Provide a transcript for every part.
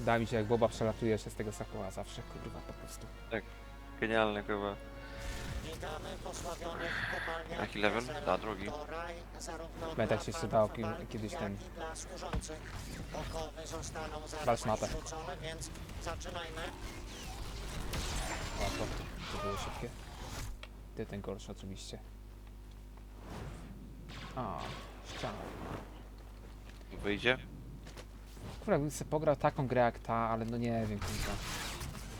Da mi się jak Boba przelatuje się z tego Sakoła zawsze, kurwa, po prostu. Genialny chyba. Witamy posławionych kopalniach Jaki level? Laserów. A, drugi. Raj zarówno Pamiętaj, się dla ki- kiedyś jak ten- i dla służących. Okowy zostaną Walcz mapę. rzucone, więc zaczynajmy. Łatwo. To było szybkie. Ty ten gorszy oczywiście. A, ściana. Wyjdzie? Kurwa, jakbym sobie pograł taką grę jak ta, ale no nie wiem, kurwa.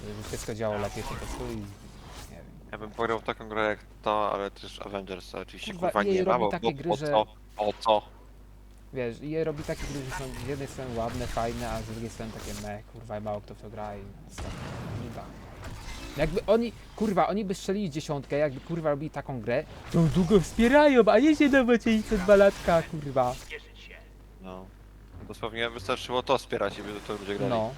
To By wszystko działo lepiej po prostu i... Nie wiem. Ja bym pograł w taką grę jak to, ale też Avengers oczywiście Kurwa, kurwa EA nie ma, robi bo, takie bo gry, po że- co? Po co? Wiesz, i robi takie gry, że są z jednej strony ładne, fajne, a z drugiej strony takie me, kurwa, i mało kto w to gra i stop. Nie da. Jakby oni, kurwa, oni by strzelili dziesiątkę, jakby kurwa robili taką grę, to długo wspierają, a nie się doboczyli co dwa latka, kurwa. No. Dosłownie wystarczyło to wspierać i by to ludzie grali. No.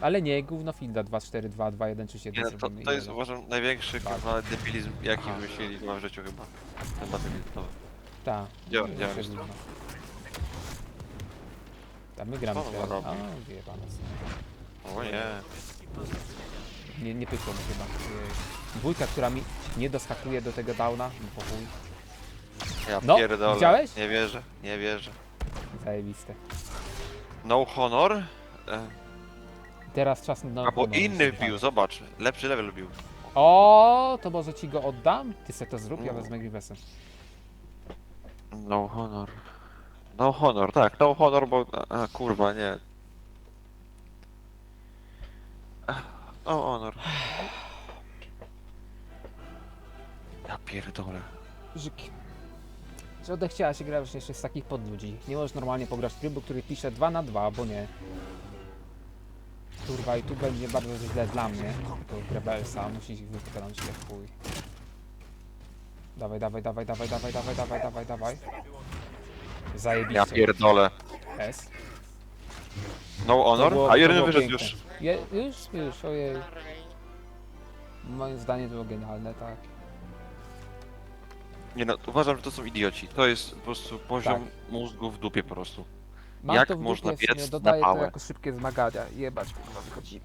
Ale nie, gówno Fielda 2, 4, 2, 2, 1, 3, 7, Nie, to, to jest uważam największy Tak. kurwa debilizm jaki Aha. wymyślili w życiu chyba. Ten nowy. Tak. Działa- działa gówno. Tam my gramy Co on teraz. robi? A, wyjebane są. O nie. Nie, nie pykło mi chyba. Ojej. Dwójka, która mi nie doskakuje do tego downa, no po chuj. Ja No, pierdolę. widziałeś? Nie wierzę, nie wierzę. Zajebiste. No Honor? E, Teraz czas na... albo inny słuchaj. bił, zobacz. Lepszy level bił. O, to może ci go oddam? Ty se to zrób, ja No. wezmę Grivesem. No Honor. No Honor, tak, no Honor, bo... A, kurwa, nie. No Honor. Ja pierdolę. Że odechciała się grać jeszcze z takich podludzi. Nie możesz normalnie pograć w trybu, który pisze 2 na 2, bo nie. Kurwa, i tu będzie bardzo źle dla mnie. To Grebelsa musi ich wypchnąć jak chuj. Dawaj, dawaj, dawaj, dawaj, dawaj, dawaj, dawaj, dawaj, dawaj. Ja Zajebiście. pierdolę. S. No To Honor? było- A to jeden było wyszedł piękne. już. Je, już, już, ojej. Moim zdaniem to było genialne, tak. Nie no, uważam, że to są idioci. To jest po prostu poziom Tak. mózgu w dupie po prostu. Mam Jak to w można dupie, w sumie biec na dodaję to pałę? jako szybkie zmagania. Jebać, kurwa, wychodzimy.